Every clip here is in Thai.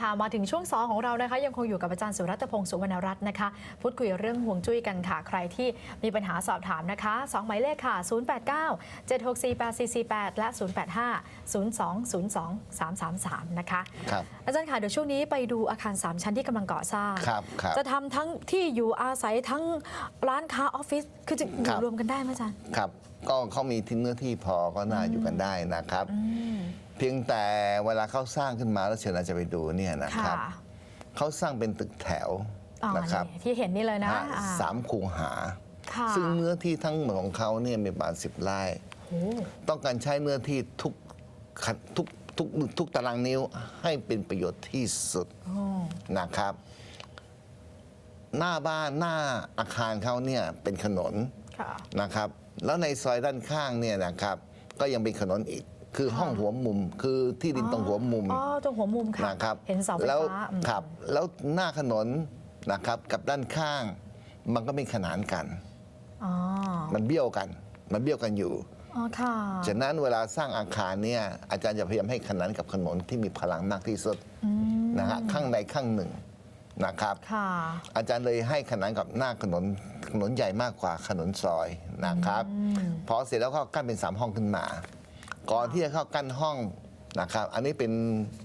ค่ะมาถึงช่วง2ของเรานะคะ ยังคงอยู่กับอาจารย์สุรัตน์พงศ์สุวรรณรัตน์นะคะ พูดคุยเรื่องห่วงจุ้ยกันค่ะ ใครที่มีปัญหาสอบถามนะคะ2หมายเลขค่ะ 089 764 8448 และ 085 0202 333 นะคะครับอาจารย์ค่ะ เดี๋ยวช่วงนี้ไปดูอาคาร 3 ชั้นที่กำลังก่อสร้าง ครับครับจะทำทั้งที่อยู่อาศัยทั้งร้านค้าออฟฟิศคือจะอครัยู่บรวมกันได้ไหมอาจารย์ ครับ ก็เขามีทิ้งเนื้อที่พอก็น่าอยู่กันได้นะครับ เพียงแต่เวลาเขาสร้างขึ้นมาแล้วเชิญเราจะไปดูเนี่ยนะคค่ะรับเขาสร้างเป็นตึกแถวอ๋อนะครับนี่ที่เห็นนี่เลยนะฮะอ่าสามคูหา ค่ะซึ่งเนื้อที่ทั้งหมดของเขาเนี่ยมีประมาณสิบไร่ โอ้ต้องการใช้เนื้อที่ทุกขันทุกทุกทุกตารางนิ้วให้เป็นประโยชน์ที่สุดโอ้นะครับ หน้าบ้านหน้าอาคารเขาเนี่ยเป็นถนนค่ะ นะครับ แล้วในซอยด้านข้างเนี่ยนะครับ ก็ยังเป็นถนนอีก คือห้องหัวมุมคือที่ดินตรงหัวมุมอ๋อตรงหัวมุมค่ะนะครับเห็นเสาไฟแล้วฟ้าอืมครับแล้วหน้าถนนนะครับกับด้านข้าง มันก็ไม่ขนานกัน อ๋อมันเบี้ยวกันมันเบี้ยวกันอยู่ อ๋อค่ะ ฉะนั้นเวลาสร้างอาคารเนี่ยอาจารย์จะพยายามให้ขนานกับถนนที่มีพลังมากที่สุดนะฮะข้างใดข้างหนึ่งนะครับ ค่ะ อาจารย์เลยให้ขนานกับหน้าถนนถนนใหญ่มากกว่าถนนซอยนะครับ พอเสร็จแล้วก็กั้นเป็นสามห้องขึ้นมา ก่อนที่จะเข้ากั้นห้องนะครับ อันนี้เป็น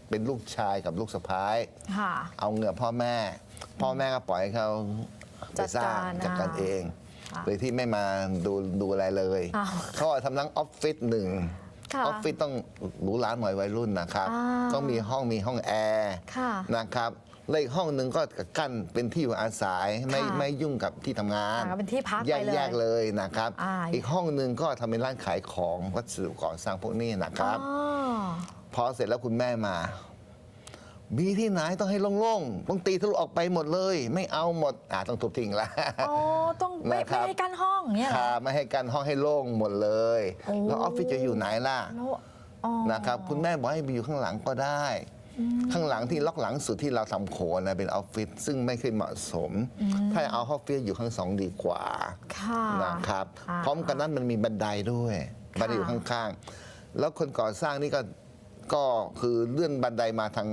เป็นลูกชายกับลูกสะพ้ายค่ะ เอาเงินพ่อแม่ พ่อแม่ก็ปล่อยให้เขาไปสร้างจัดการจัดการเอง ค่ะโดยที่ไม่มาดูดูอะไรเลยอ้าวเขาเอาทำทั้งออฟฟิศหนึ่งค่ะออฟฟิศต้องหรูหราหน่อยวัยรุ่นนะครับ อ่า ต้องมีห้องมีห้องแอร์ ค่ะ นะครับ แล้วอีกห้องหนึ่งก็กั้นเป็นที่อยู่อาศัยไม่ค่ะไม่ยุ่งกับที่ทำงานอ่าก็เป็นที่พักแยกไปเลยแยกเลยนะครับ อ่า อีกห้องหนึ่งก็ทำเป็นร้านขายของวัสดุก่อสร้างพวกนี้นะครับ อ๋อ พอเสร็จแล้วคุณแม่มา มีที่ไหนต้องให้โล่งๆต้องตีทะลุออกไปหมดเลย ไม่เอาหมดอ่าต้องทุบทิ้งละ อ๋อ ต้องไม่นะครัไม่บให้กั้นห้องเนี่ยเหรอค่ะไม่ให้กันห้องให้โล่งหมดเลย โอ้ แล้วออฟฟิศจะอยู่ไหนล่ะแล้วอ๋อ นะครับ คุณแม่บอกให้ไปอยู่ข้างหลังก็ได้ ข้างหลังที่ล็อกหลังสุดที่เราทำโขนนะเป็นออฟฟิศซึ่งไม่เคยเหมาะสม ถ้าเอาออฟฟิศอยู่ข้างสองดีกว่าค่ะนะครับ อ่า พร้อมกันนั้นมันมีบันไดด้วยค่ะบันไดอยู่ข้างๆ แล้วคนก่อสร้างนี่ก็ก็คือเลื่อนบันไดมาทาง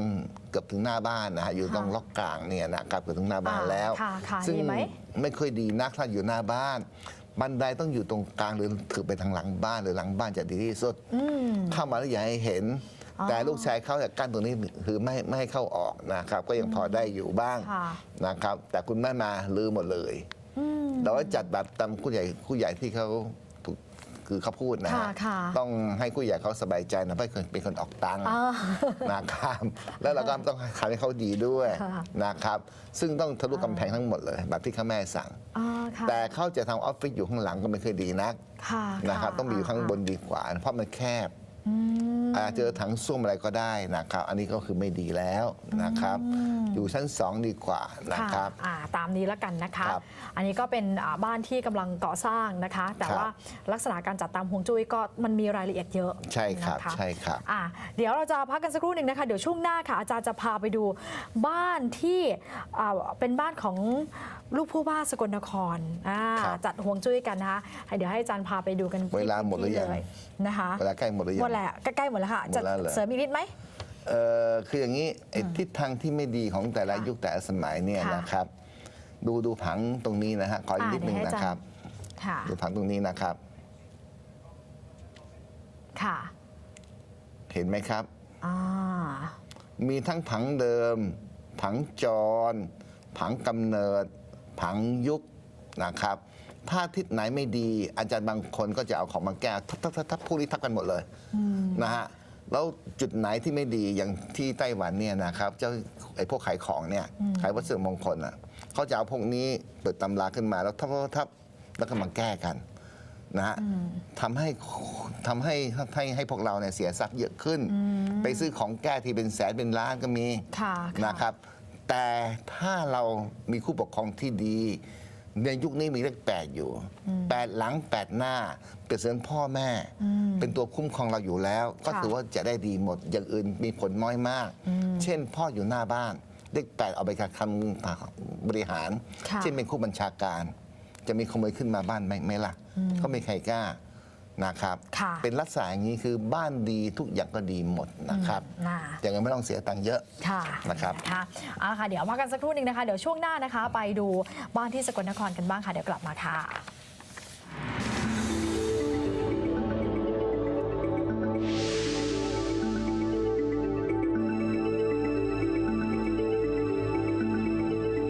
เกือบถึงหน้าบ้านนะฮะอยู่ตรงล็อกกลางเนี่ยนะครับเกือบถึงหน้าบ้านอ่าแล้ว ค่ะค่ะซึ่งดีไหม ไม่ค่อยดีนักถ้าอยู่หน้าบ้าน บันไดต้องอยู่ตรงกลางหรือถือไปทางหลังบ้านหรือหลังบ้านจะดีที่สุด อืม เข้ามาแล้วอย่าให้เห็นอ๋อ แต่ลูกชายเขาจะกั้นตรงนี้คือไม่ไม่ให้เข้าออกนะครับ ก็ยังพอได้อยู่บ้างค่ะนะครับ แต่คุณแม่มาลือหมดเลยอืมเราก็จัดแบบตามผู้ใหญ่ผู้ใหญ่ที่เขาถูกคือเขาพูดนะค่ะฮะค่ะต้องให้ผู้ใหญ่เขาสบายใจนะไม่เคยเป็นคนออกตังค์อ่านะครับแล้วเราก็ต้องทำให้เขาดีด้วยค่ะนะครับซึ่งต้องทะลุกำแพงทั้งหมดเลยแบบที่ข้าแม่สั่งอ่าค่ะแต่เขาจะทำออฟฟิศอยู่ข้างหลังก็ไม่เคยดีนักค่ะนะครับต้องมีอยู่ข้างบนดีกว่า เพราะมันแคบ อืมอาจจะเจอถังส้วมอะไรก็ได้นะครับ อันนี้ก็คือไม่ดีแล้วนะครับ อยู่ชั้นสองดีกว่านะครับอ่าตามนี้แล้วกันนะคะครับอันนี้ก็เป็นอ่าบ้านที่กำลังก่อสร้างนะคะ แต่ครับว่าลักษณะการจัดตามฮวงจุ้ยก็มันมีรายละเอียดเยอะ ใช่ครับนะคะใช่ครับอะเดี๋ยวเราจะพักกันสักครู่หนึ่งนะคะ เดี๋ยวช่วงหน้าค่ะ อาจารย์จะพาไปดูบ้านที่อ่าเป็นบ้านของลูกผู้ว่าสกลนครอ่าครับจัดฮวงจุ้ยกันนะคะให้เดี๋ยวให้อาจารย์พาไปดูกันเวลาหมดหรือยังที่นะคะเวลาใกล้หมดหรือยังหมดแล้วใกล้ๆหมดแล้วค่ะหมดจะแล้วเหรอ เสริมอีกนิดไหม เอ่อคืออย่างนี้ไอ้ทิศทางที่ไม่ดีของแต่ละค่ะยุคแต่ละสมัยเนี่ยค่ะ นะครับ ดูดูผังตรงนี้นะฮะขออีกอ่านิดนึงเดี๋ยวให้นะครับอาจารย์ค่ะดูผังตรงนี้นะครับ ค่ะเห็นไหมครับ อ่ามีทั้งผังเดิม ผังจร ผังกำเนิด ผังยุคนะครับ ถ้าทิศไหนไม่ดีอาจารย์บางคนก็จะเอาของมาแก้ทับทับทับทับพวกนี้ทับกันหมดเลยนะฮะแล้วจุดไหนที่ไม่ดีอย่างที่ไต้หวันเนี่ยนะครับเจ้าไอ้พวกขายของเนี่ยขายวัสดุมงคลอะเขาจะเอาพวกนี้เปิดตำราขึ้นมาแล้วทับทับทับแล้วก็มาแก้กันนะฮะทำให้ทำให้ให้ให้พวกเราเนี่ยเสียทรัพย์เยอะขึ้น ไปซื้อของแก้ที่เป็นแสนเป็นล้านก็มีค่ะค่ะนะครับ แต่ถ้าเรามีคู่ปกครองที่ดี ในยุคนี้มีเลขแปดอยู่แปดหลังแปดหน้าเปรียบเสมือนพ่อแม่ เป็นตัวคุ้มครองเราอยู่แล้ว ก็ค่ะถือว่าจะได้ดีหมดอย่างอื่นมีผลน้อยมาก เช่น พ่ออยู่หน้าบ้าน เลขแปดเอาไปทำบริหารค่ะเช่นเป็นคู่บัญชาการ จะมีขโมยขึ้นมาบ้านไหมไหมล่ะก็ไม่ใครกล้า นะครับค่ะเป็นลักษณะอย่างนี้คือบ้านดีทุกอย่างก็ดีหมดนะครับน่าอย่างนั้นไม่ต้องเสียตังค์เยอะค่ะนะครับค่ะเอาละค่ะเดี๋ยวมากันสักครู่หนึ่งนะคะเดี๋ยวช่วงหน้านะคะ ไปดูบ้านที่สกลนครกันบ้างค่ะเดี๋ยวกลับมาค่ะ